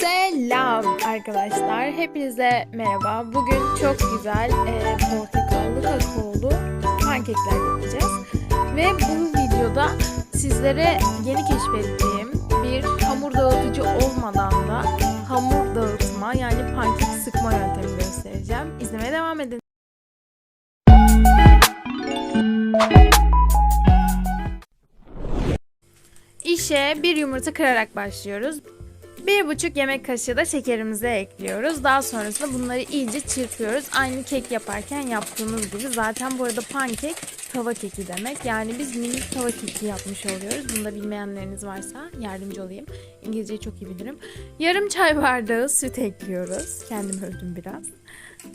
Selam arkadaşlar. Hepinize merhaba. Bugün çok güzel e, portakallı kakaolu pankekler yapacağız. Ve bu videoda sizlere yeni keşfettiğim bir hamur dağıtıcı olmadan da hamur dağıtma yani pankek sıkma yöntemi göstereceğim. İzlemeye devam edin. İşe bir yumurta kırarak başlıyoruz. Bir buçuk yemek kaşığı da şekerimizi ekliyoruz. Daha sonrasında bunları iyice çırpıyoruz. Aynı kek yaparken yaptığımız gibi. Zaten bu arada pankek tava keki demek. Yani biz minik tava keki yapmış oluyoruz. Bunu da bilmeyenleriniz varsa yardımcı olayım. İngilizceyi çok iyi bilirim. Yarım çay bardağı süt ekliyoruz. Kendim övdüm biraz.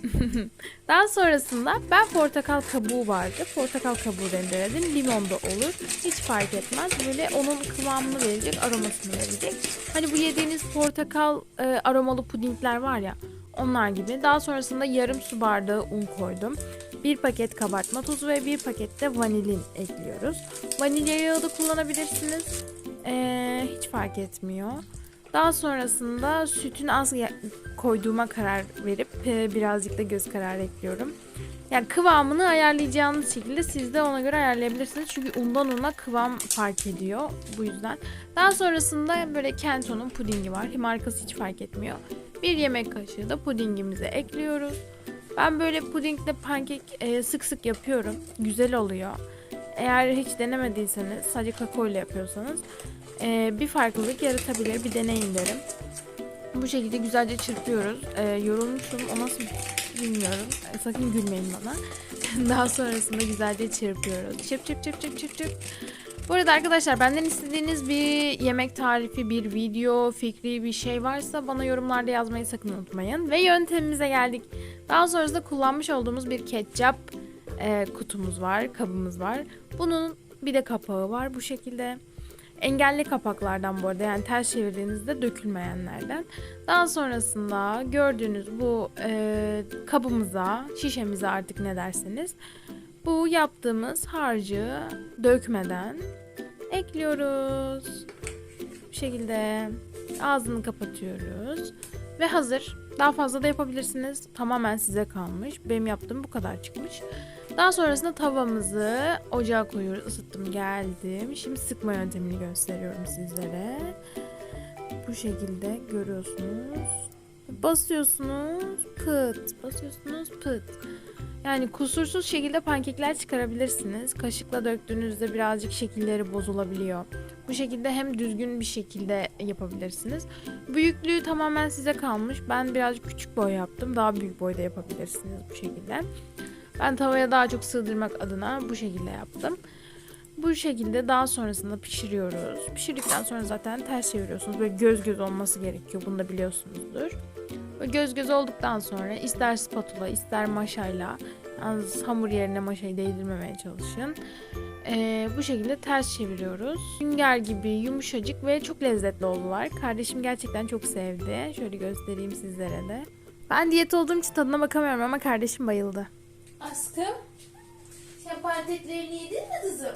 Daha sonrasında ben portakal kabuğu vardı. Portakal kabuğu rendeledim. Limon da olur. Hiç fark etmez. Böyle onun kıvamını verecek, aromasını verecek. Hani bu yediğiniz portakal e, aromalı pudingler var ya. Onlar gibi. Daha sonrasında yarım su bardağı un koydum. Bir paket kabartma tozu ve bir paket de vanilin ekliyoruz. Vanilya yağı da kullanabilirsiniz. Ee, hiç fark etmiyor. Daha sonrasında sütün az koyduğuma karar verip e, birazcık da göz kararı ekliyorum. Yani kıvamını ayarlayacağınız şekilde siz de ona göre ayarlayabilirsiniz. Çünkü undan una kıvam fark ediyor bu yüzden. Daha sonrasında böyle Kento'nun pudingi var. Markası hiç fark etmiyor. Bir yemek kaşığı da pudingimizi ekliyoruz. Ben böyle pudingle pankek e, sık sık yapıyorum. Güzel oluyor. Eğer hiç denemediyseniz sadece kakao ile yapıyorsanız e, bir farklılık yaratabilir. Bir deneyin derim. Bu şekilde güzelce çırpıyoruz. E, yorulmuşum. O nasıl bilmiyorum. E, sakın gülmeyin bana. Daha sonrasında güzelce çırpıyoruz. Çırp çırp çırp çırp çırp çırp. Bu arada arkadaşlar benden istediğiniz bir yemek tarifi, bir video, fikri bir şey varsa bana yorumlarda yazmayı sakın unutmayın. Ve yöntemimize geldik. Daha sonrasında kullanmış olduğumuz bir ketçap e, kutumuz var, kabımız var. Bunun bir de kapağı var bu şekilde. Engelli kapaklardan bu arada yani ters çevirdiğinizde dökülmeyenlerden. Daha sonrasında gördüğünüz bu e, kabımıza, şişemize artık ne derseniz bu yaptığımız harcı dökmeden ekliyoruz. Bu şekilde ağzını kapatıyoruz ve hazır. Daha fazla da yapabilirsiniz. Tamamen size kalmış. Benim yaptığım bu kadar çıkmış. Daha sonrasında tavamızı ocağa koyuyoruz. Isıttım geldim. Şimdi sıkma yöntemini gösteriyorum sizlere. Bu şekilde görüyorsunuz. Basıyorsunuz pıt. Basıyorsunuz pıt. Yani kusursuz şekilde pankekler çıkarabilirsiniz. Kaşıkla döktüğünüzde birazcık şekilleri bozulabiliyor. Bu şekilde hem düzgün bir şekilde yapabilirsiniz. Büyüklüğü tamamen size kalmış. Ben birazcık küçük boy yaptım. Daha büyük boyda yapabilirsiniz bu şekilde. Ben tavaya daha çok sığdırmak adına bu şekilde yaptım. Bu şekilde daha sonrasında pişiriyoruz. Pişirdikten sonra zaten ters çeviriyorsunuz. Böyle göz göz olması gerekiyor. Bunu da biliyorsunuzdur. Böyle göz göz olduktan sonra ister spatula ister maşayla yalnız hamur yerine maşayı değdirmemeye çalışın. Ee, bu şekilde ters çeviriyoruz. Sünger gibi yumuşacık ve çok lezzetli oldular. Kardeşim gerçekten çok sevdi. Şöyle göstereyim sizlere de. Ben diyet olduğum için tadına bakamıyorum ama kardeşim bayıldı. Aşkım, sen pankeklerini yedin mi kızım?